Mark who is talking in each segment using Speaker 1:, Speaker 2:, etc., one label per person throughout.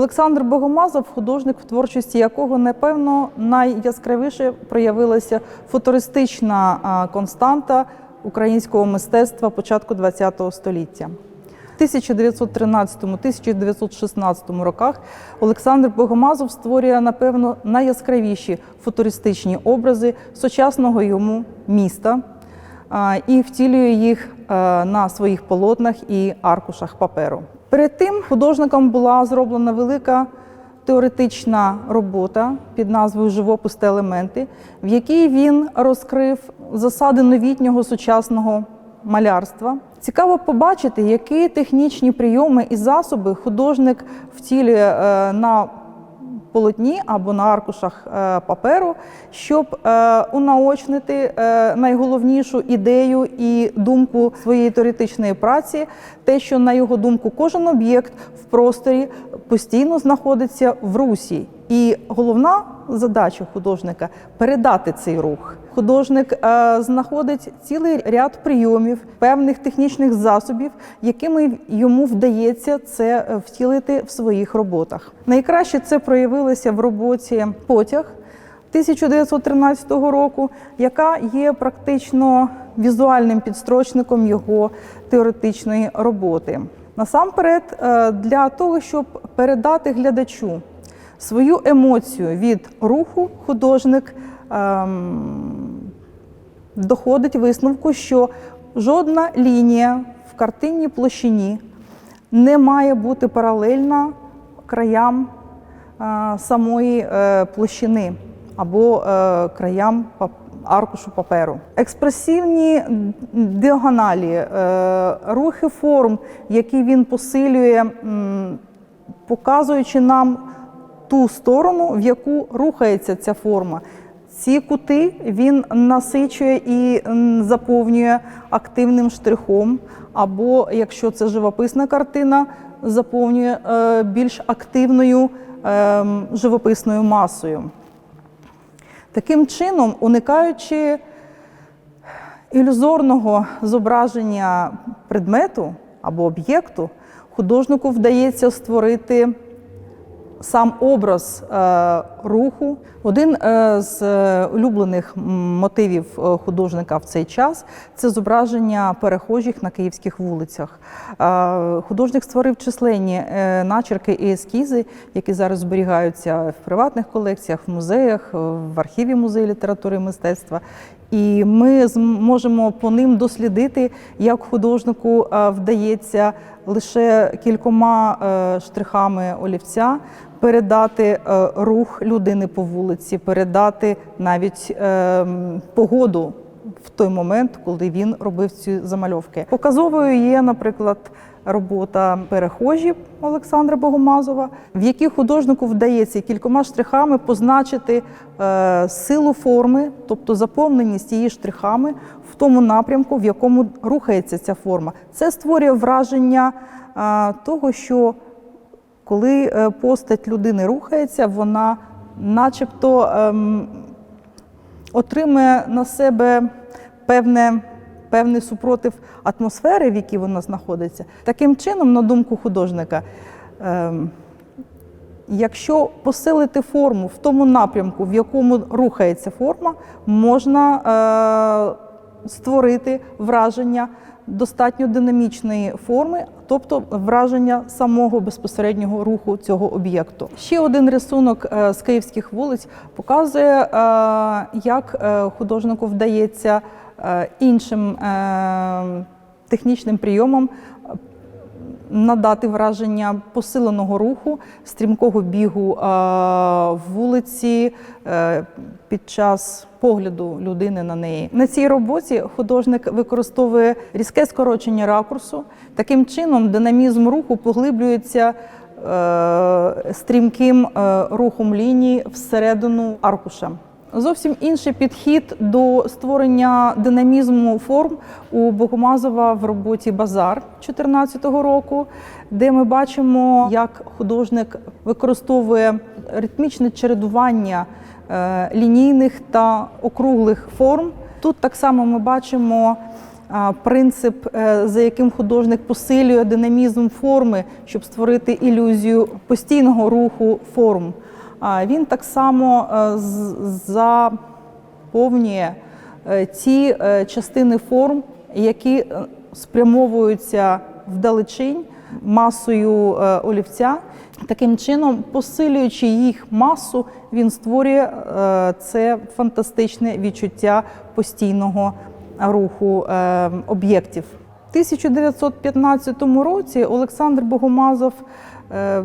Speaker 1: Олександр Богомазов, художник, в творчості якого, напевно, найяскравіше проявилася футуристична константа українського мистецтва початку ХХ століття. В 1913-1916 роках Олександр Богомазов створює, напевно, найяскравіші футуристичні образи сучасного йому міста і втілює їх на своїх полотнах і аркушах паперу. Перед тим художником була зроблена велика теоретична робота під назвою Живопис та елементи, в якій він розкрив засади новітнього сучасного малярства. Цікаво побачити, які технічні прийоми і засоби художник втілює е, на полотні або на аркушах е, паперу, щоб е, унаочнити е, найголовнішу ідею і думку своєї теоретичної праці, те, що на його думку кожен об'єкт в просторі постійно знаходиться в русі. І головна задача художника передати цей рух. Художник е, знаходить цілий ряд прийомів, певних технічних засобів, якими йому вдається це е, втілити в своїх роботах. Найкраще це проявилося в роботі потяг 1913 року, яка є практично візуальним підстрочником його теоретичної роботи. Насамперед, е, для того, щоб передати глядачу свою емоцію від руху, художник ем, доходить висновку, що жодна лінія в картинній площині не має бути паралельна краям е, самої е, площини або е, краям аркушу паперу. Експресивні діагоналі, рухи форм, які він посилює, показуючи нам ту сторону, в яку рухається ця форма. Ці кути він насичує і заповнює активним штрихом, або якщо це живописна картина, заповнює е, більш активною е, живописною масою. Таким чином, уникаючи ілюзорного зображення предмету або об'єкту, художнику вдається створити сам образ е, руху. Один е, з улюблених мотивів е, художника в цей час це зображення перехожих на київських вулицях. Художник створив численні начерки і ескізи, які зараз зберігаються в приватних колекціях, в музеях, в архіві музею літератури і мистецтва. І ми зможемо по ним дослідити, як художнику вдається лише кількома штрихами олівця передати е, рух людини по вулиці, передати навіть е, погоду в той момент, коли він робив ці замальовки. Показовою є, наприклад, робота перехожі Олександра Богомазова, в якій художнику вдається кількома штрихами позначити е, силу форми, тобто заповненість її штрихами в тому напрямку, в якому рухається ця форма. Це створює враження е, того, що коли е, постать людини рухається, вона начебто ем, отримує на себе певне, певний супротив атмосфери, в якій вона знаходиться. Таким чином, на думку художника, ем, якщо посилити форму в тому напрямку, в якому рухається форма, можна е, створити враження достатньо динамічної форми, тобто враження самого безпосереднього руху цього об'єкту. Ще один рисунок е, з київських вулиць показує, е, як е, художнику вдається іншим технічним прийомом надати враження посиленого руху, стрімкого бігу е, вулиці е, під час погляду людини на неї. На цій роботі художник використовує різке скорочення ракурсу. Таким чином, динамізм руху поглиблюється е, стрімким рухом лінії всередину аркуша. Зовсім інший підхід до створення динамізму форм у Богомазова в роботі Базар 2014 року, де ми бачимо, як художник використовує ритмічне чередування е, лінійних та округлих форм. Тут так само ми бачимо принцип, е, за яким художник посилює динамізм форми, щоб створити ілюзію постійного руху форм. Він так само е, заповнює е, ті е, частини форм, які е, спрямовуються вдалечінь масою е, олівця. Таким чином, посилюючи їх масу, він створює е, це фантастичне відчуття постійного руху е, об'єктів. У 1915 році Олександр Богомазов е,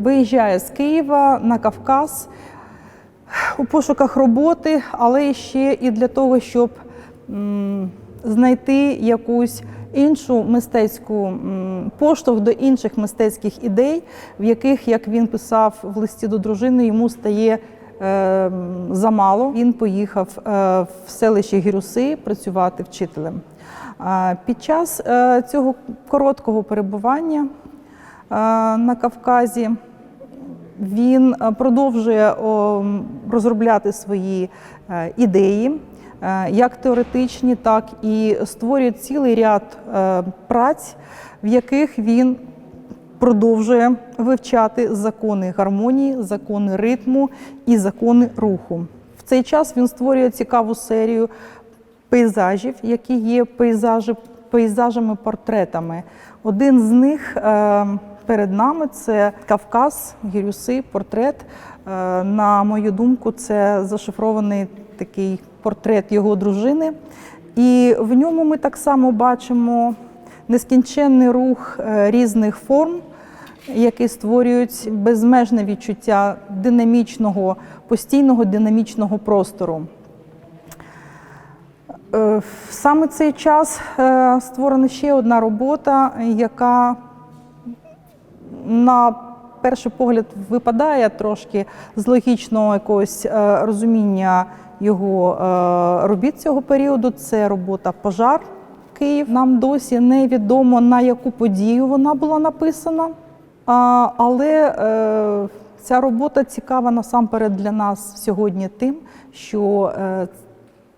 Speaker 1: виїжджає з Києва на Кавказ у пошуках роботи, але ще і для того, щоб знайти якусь іншу мистецьку поштовх до інших мистецьких ідей, в яких, як він писав в листі до дружини, йому стає е, замало. Він поїхав е, в селище Гірюси працювати вчителем. Під час е, цього короткого перебування на Кавказі він е, продовжує розробляти свої е, ідеї, е, як теоретичні, так і створює цілий ряд праць, в яких він продовжує вивчати закони гармонії, закони ритму і закони руху. В цей час він створює цікаву серію пейзажів, які є пейзажами-портретами. Один з них перед нами це Кавказ, Гірюси, портрет. Е, на мою думку, це зашифрований такий портрет його дружини. І в ньому ми так само бачимо нескінченний рух е, різних форм, які створюють безмежне відчуття динамічного, постійного динамічного простору. Е, В саме цей час створена ще одна робота, яка на перший погляд випадає трошки з логічного якогось е, розуміння його е, робіт цього періоду. Це робота Пожар Київ. Нам досі невідомо на яку подію вона була написана. Але е, ця робота цікава насамперед для нас сьогодні тим, що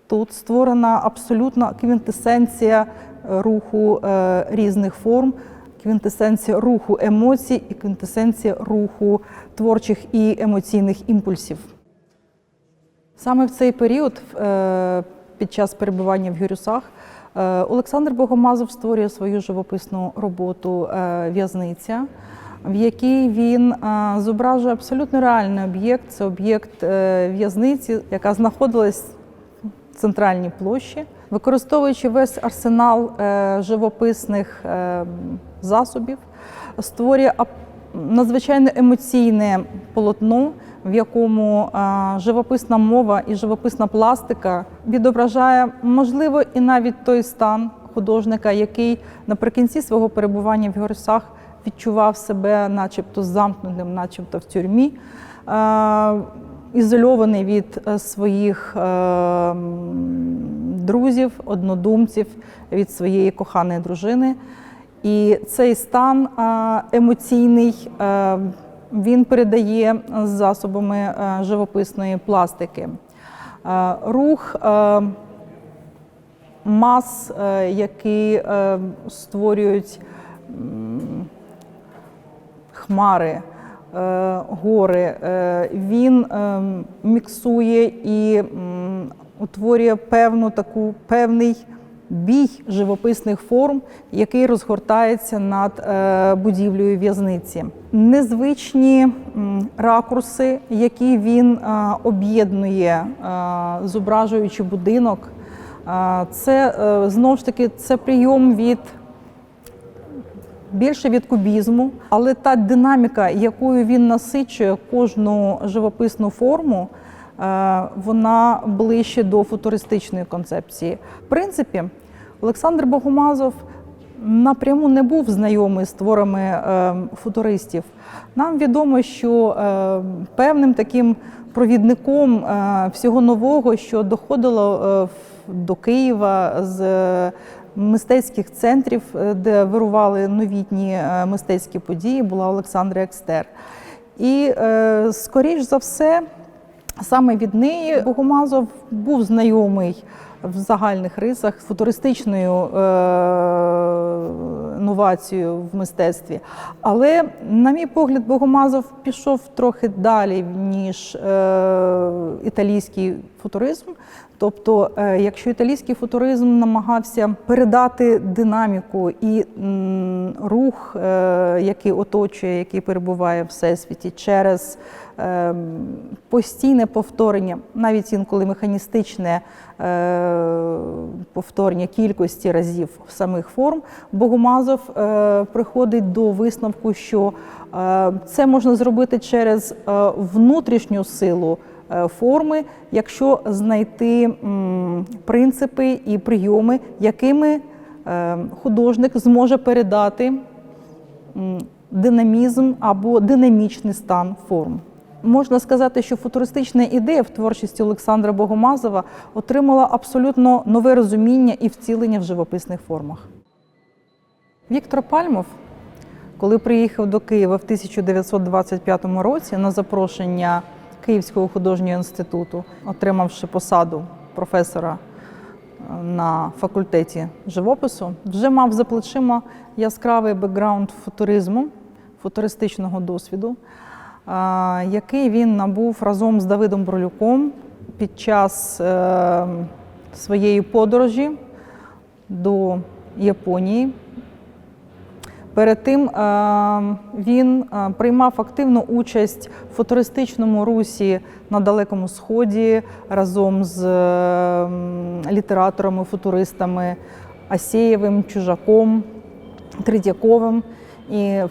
Speaker 1: тут створена абсолютна квінтесенція руху різних форм, квінтесенція руху емоцій і квінтесенція руху творчих і емоційних імпульсів. Саме в цей період, е, під час перебування в Гюрюсах, е, Олександр Богомазов створює свою живописну роботу е, В'язниця, в якій він зображує абсолютно реальний об'єкт. Це об'єкт в'язниці, яка знаходилась в центральній площі, використовуючи весь арсенал е, живописних е, засобів, створює надзвичайно емоційне полотно, в якому е, живописна мова і живописна пластика відображає, можливо, і навіть той стан художника, який наприкінці свого перебування в Горсах відчував себе, начебто замкнутим, начебто в тюрмі. Ізольований від своїх друзів, однодумців, від своєї коханої дружини. І цей стан емоційний е, він передає засобами е, живописної пластики. Е, Рух мас, які створюють хмари, гори, він е, міксує і утворює певну таку певний бій живописних форм, який розгортається над е, будівлею в'язниці. Незвичні ракурси, які він е, об'єднує, е, зображуючи будинок. Це знову ж таки це прийом від більше від кубізму, але та динаміка, якою він насичує кожну живописну форму, вона ближче до футуристичної концепції. В принципі, Олександр Богомазов напряму не був знайомий з творами е, футуристів. Нам відомо, що е, певним таким провідником е, всього нового, що доходило е, до Києва з е, мистецьких центрів, е, де вирували новітні е, мистецькі події, була Олександра Екстер. І, е, скоріш за все, Саме від неї Богомазов був знайомий в загальних рисах футуристичною е- новацією в мистецтві. Але, на мій погляд, Богомазов пішов трохи далі, ніж е- італійський футуризм. Тобто, е, якщо італійський футуризм намагався передати динаміку і м, рух, е, який оточує, який перебуває в всесвіті, через е, постійне повторення, навіть інколи механістичне е, повторення кількості разів самих форм, Богомазов е, приходить до висновку, що е, це можна зробити через е, внутрішню силу форми, якщо знайти принципи і прийоми, якими художник зможе передати динамізм або динамічний стан форм. Можна сказати, що футуристична ідея в творчості Олександра Богомазова отримала абсолютно нове розуміння і вцілення в живописних формах. Віктор Пальмов, коли приїхав до Києва в 1925 році на запрошення Київського художнього інституту, отримавши посаду професора е, на факультеті живопису, вже мав за плечима яскравий бекграунд футуризму, футуристичного досвіду, е, який він набув разом з Давидом Бролюком під час е, своєї подорожі до Японії. Перед тим е, він е, приймав активну участь в футуристичному русі на Далекому Сході разом з е, літераторами, футуристами Асєєвим, Чужаком, Третьяковим. І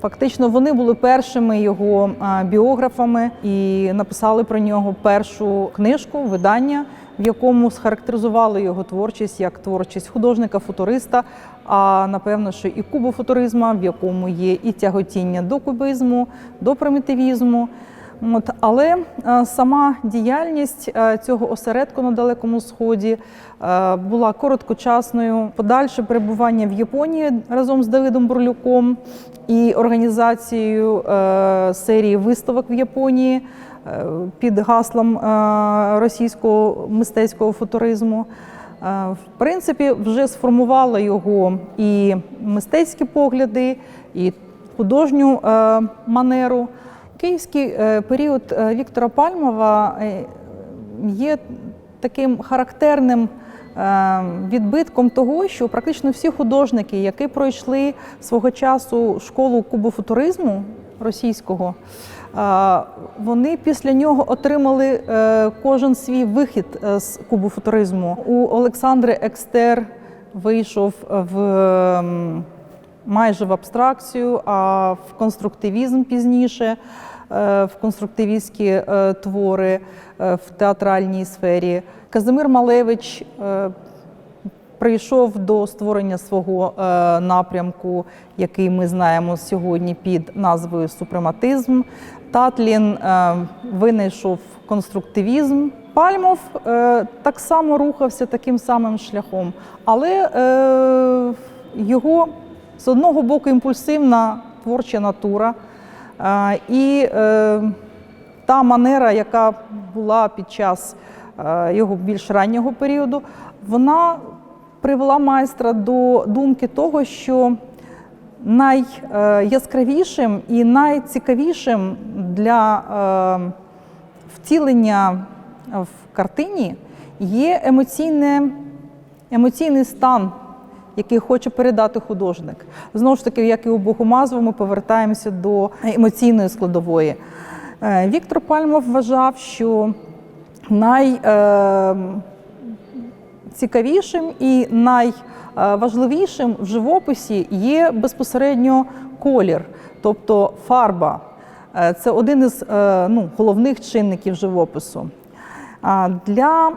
Speaker 1: фактично вони були першими його біографами і написали про нього першу книжку, видання, в якому схарактеризували його творчість як творчість художника-футуриста, а напевно, що і кубофутуризма, в якому є і тяготіння до кубизму, до примітивізму. От, але е, сама діяльність е, цього осередку на Далекому Сході е, була короткочасною. Подальше перебування в Японії разом з Давидом Бурлюком і організацією серії виставок в Японії під гаслом російського мистецького футуризму. Е, В принципі, вже сформувало його і мистецькі погляди, і художню е, манеру. Київський е, період Віктора Пальмова є таким характерним відбитком того, що практично всі художники, які пройшли свого часу школу кубофутуризму російського, е, вони після нього отримали е, кожен свій вихід е, з кубофутуризму. У Олександри Екстер вийшов в ем, майже в абстракцію, а в конструктивізм пізніше, в конструктивістські твори в театральній сфері. Казимир Малевич прийшов до створення свого е, напрямку, який ми знаємо сьогодні під назвою супрематизм. Татлін е, винайшов конструктивізм. Пальмов е, так само рухався таким самим шляхом, але його з одного боку імпульсивна творча натура і та манера, яка була під час його більш раннього періоду, вона привела майстра до думки того, що найяскравішим і найцікавішим для е, втілення в картині є емоційне, емоційний стан, який хоче передати художник. Знову ж таки, як і у Богомазову, ми повертаємося до емоційної складової. Е, Віктор Пальмов вважав, що най, е, цікавішим і найважливішим в живописі є безпосередньо колір, тобто фарба. Е, Це один із е, ну, головних чинників живопису. Для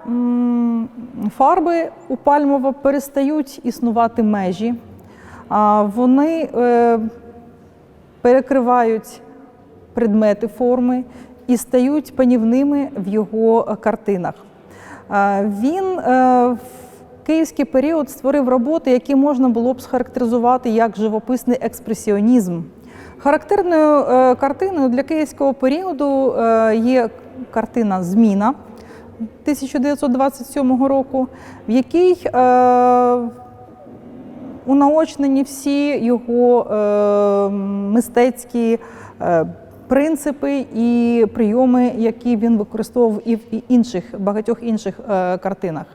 Speaker 1: фарби у Пальмова перестають існувати межі. Вони е, перекривають предмети форми і стають панівними в його картинах. Він е, в київський період створив роботи, які можна було б схарактеризувати як живописний експресіонізм. Характерною е, картиною для київського періоду е, є картина Зміна 1927 року, в якій унаочнені всі його мистецькі принципи і прийоми, які він використовував і в інших багатьох інших е, картинах.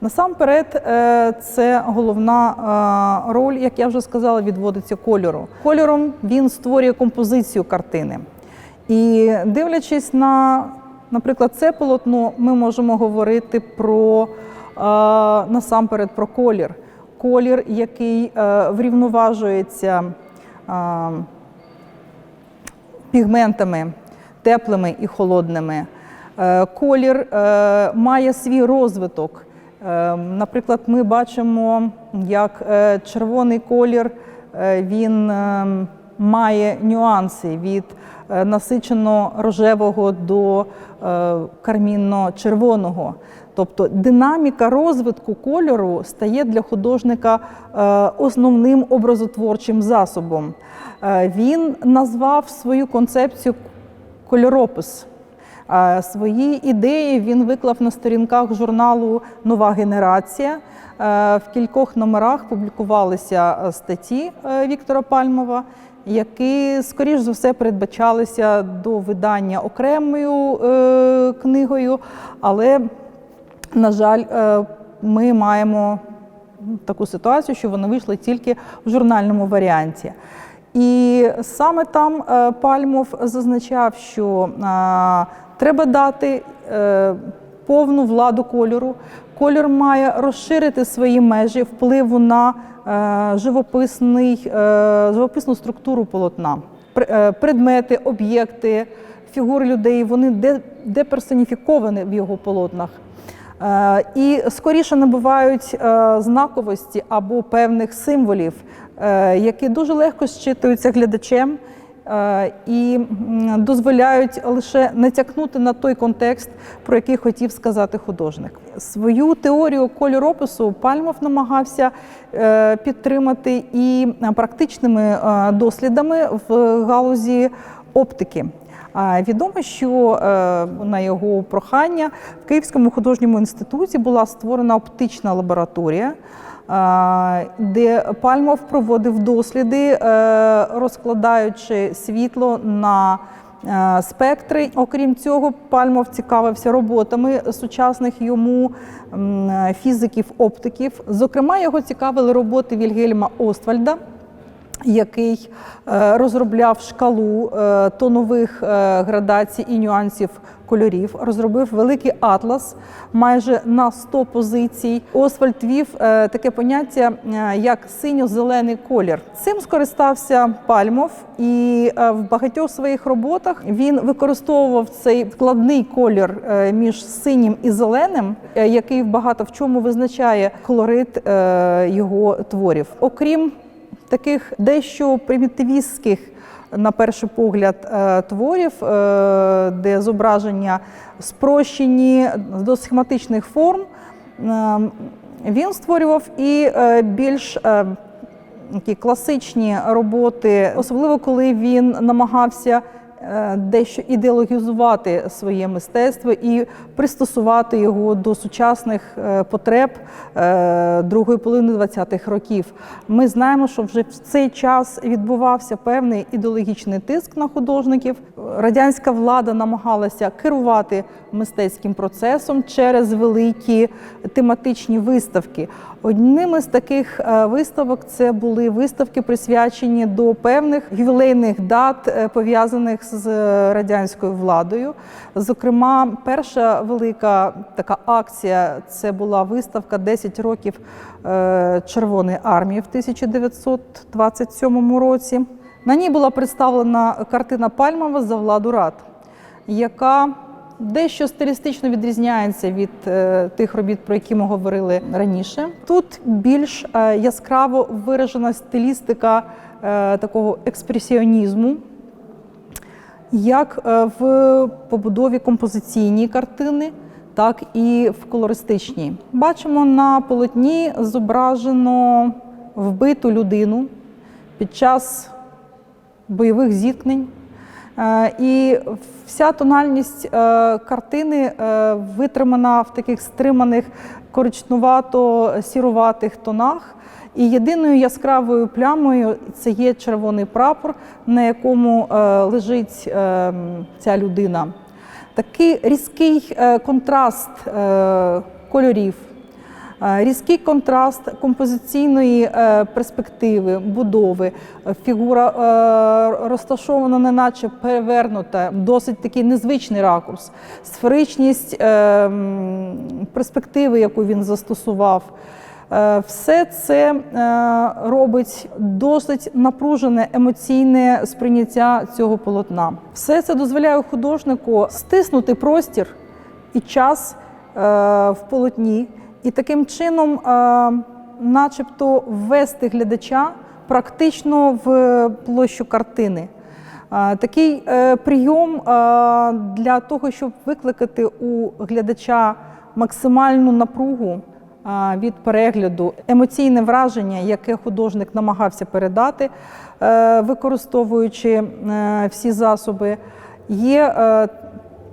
Speaker 1: Насамперед, е, це головна е, роль, як я вже сказала, відводиться кольору. Кольором він створює композицію картини. І дивлячись на, наприклад, це полотно, ми можемо говорити про насамперед про колір. Колір, який врівноважується пігментами теплими і холодними. Е, Колір е, має свій розвиток. Е, Наприклад, ми бачимо, як червоний колір він має нюанси від насичено рожевого до кармінно-червоного. Тобто динаміка розвитку кольору стає для художника е, основним образотворчим засобом. Е, Він назвав свою концепцію кольоропис. Е, Свої ідеї він виклав на сторінках журналу Нова генерація. В кількох номерах публікувалися статті Віктора Пальмова, які, скоріш за все, передбачалися до видання окремою книгою, але на жаль, е, ми маємо таку ситуацію, що вони вийшли тільки в журнальному варіанті. І саме там е, Пальмов зазначав, що е, треба дати повну владу кольору. Кольор має розширити свої межі впливу на живописний, живописну структуру полотна. Пр- Предмети, об'єкти, фігури людей вони де- деперсоніфіковані в його полотнах. Е, І скоріше набувають е, знаковості або певних символів, е, які дуже легко зчитуються глядачем і дозволяють лише натякнути на той контекст, про який хотів сказати художник. Свою теорію кольоропису Пальмов намагався підтримати і практичними дослідами в галузі оптики. Відомо, що е, на його прохання в Київському художньому інституті була створена оптична лабораторія, е, де Пальмов проводив досліди, е, розкладаючи світло на спектри. Окрім цього, Пальмов цікавився роботами сучасних йому фізиків, оптиків. Зокрема, його цікавили роботи Вільгельма Оствальда який е, розробляв шкалу е, тонових е, градацій і нюансів кольорів, розробив великий атлас майже на 100 позицій. Освальд вів таке поняття як синьо-зелений колір. Цим скористався Пальмов, і в багатьох своїх роботах він використовував цей складний колір між синім і зеленим, який багато в чому визначає колорит його творів. Окрім таких дещо примітивістських, на перший погляд, е, творів, е, де зображення спрощені до схематичних форм, е, він створював і е, більш такі класичні роботи, особливо коли він намагався дещо ідеологізувати своє мистецтво і пристосувати його до сучасних е, потреб е, другої половини 20-х років. Ми знаємо, що вже в цей час відбувався певний ідеологічний тиск на художників. Радянська влада намагалася керувати мистецьким процесом через великі тематичні виставки. Одним із таких е, виставок це були виставки, присвячені до певних ювілейних дат, е, пов'язаних з радянською владою. Зокрема, перша велика така акція це була виставка «10 років е, Червоної армії в 1927 році. На ній була представлена картина Пальмова за владу рад, яка дещо стилістично відрізняється від е, тих робіт, про які ми говорили раніше. Тут більш е, яскраво виражена стилістика такого експресіонізму, як е, в побудові композиційній картини, так і в колористичній. Бачимо на полотні зображено вбиту людину під час бойових зіткнень. Е, І вся тональність е, картини е, витримана в таких стриманих коричнувато-сіруватих тонах. І єдиною яскравою плямою це є червоний прапор, на якому лежить ця людина. Такий різкий контраст кольорів, різкий контраст композиційної е, перспективи, будови. Е, Фігура е, розташована, неначе перевернута, досить такий незвичний ракурс, сферичність е, перспективи, яку він застосував. Е, Все це е, робить досить напружене емоційне сприйняття цього полотна. Все це дозволяє художнику стиснути простір і час е, в полотні, і таким чином, е, начебто, ввести глядача практично в площу картини. Е, Такий е, прийом е, для того, щоб викликати у глядача максимальну напругу від перегляду, емоційне враження, яке художник намагався передати, е, використовуючи е, всі засоби, є е,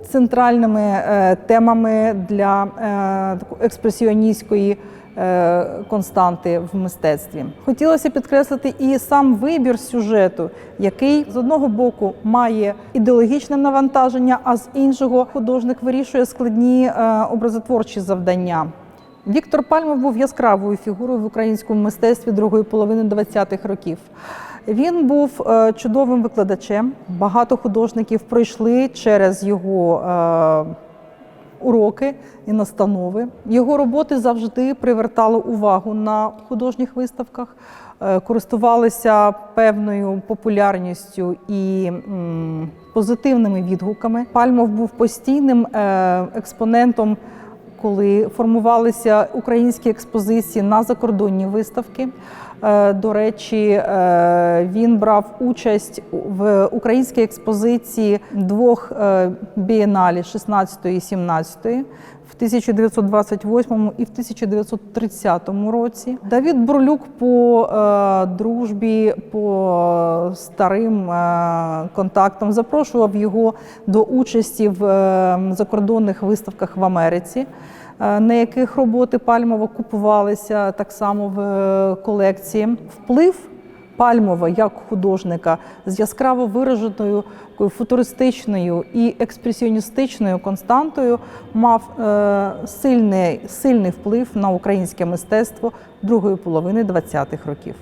Speaker 1: центральними е, темами для е, експресіоністської е, константи в мистецтві. Хотілося підкреслити і сам вибір сюжету, який з одного боку має ідеологічне навантаження, а з іншого художник вирішує складні образотворчі завдання. Віктор Пальмов був яскравою фігурою в українському мистецтві другої половини ХХ років. Він був е, чудовим викладачем. Багато художників пройшли через його е, уроки і настанови. Його роботи завжди привертали увагу на художніх виставках, е, користувалися певною популярністю і позитивними відгуками. Пальмов був постійним експонентом коли формувалися українські експозиції на закордонні виставки. Е, До речі, е, він брав участь в українській експозиції двох е, бієналі 16 і 17 в 1928 і в 1930 році. Давід Бурлюк по дружбі, по старим контактам запрошував його до участі в закордонних виставках в Америці, на яких роботи Пальмова купувалися так само в е, колекції. Вплив Пальмова як художника з яскраво вираженою футуристичною і експресіоністичною константою мав е, сильний, сильний вплив на українське мистецтво другої половини ХХ років.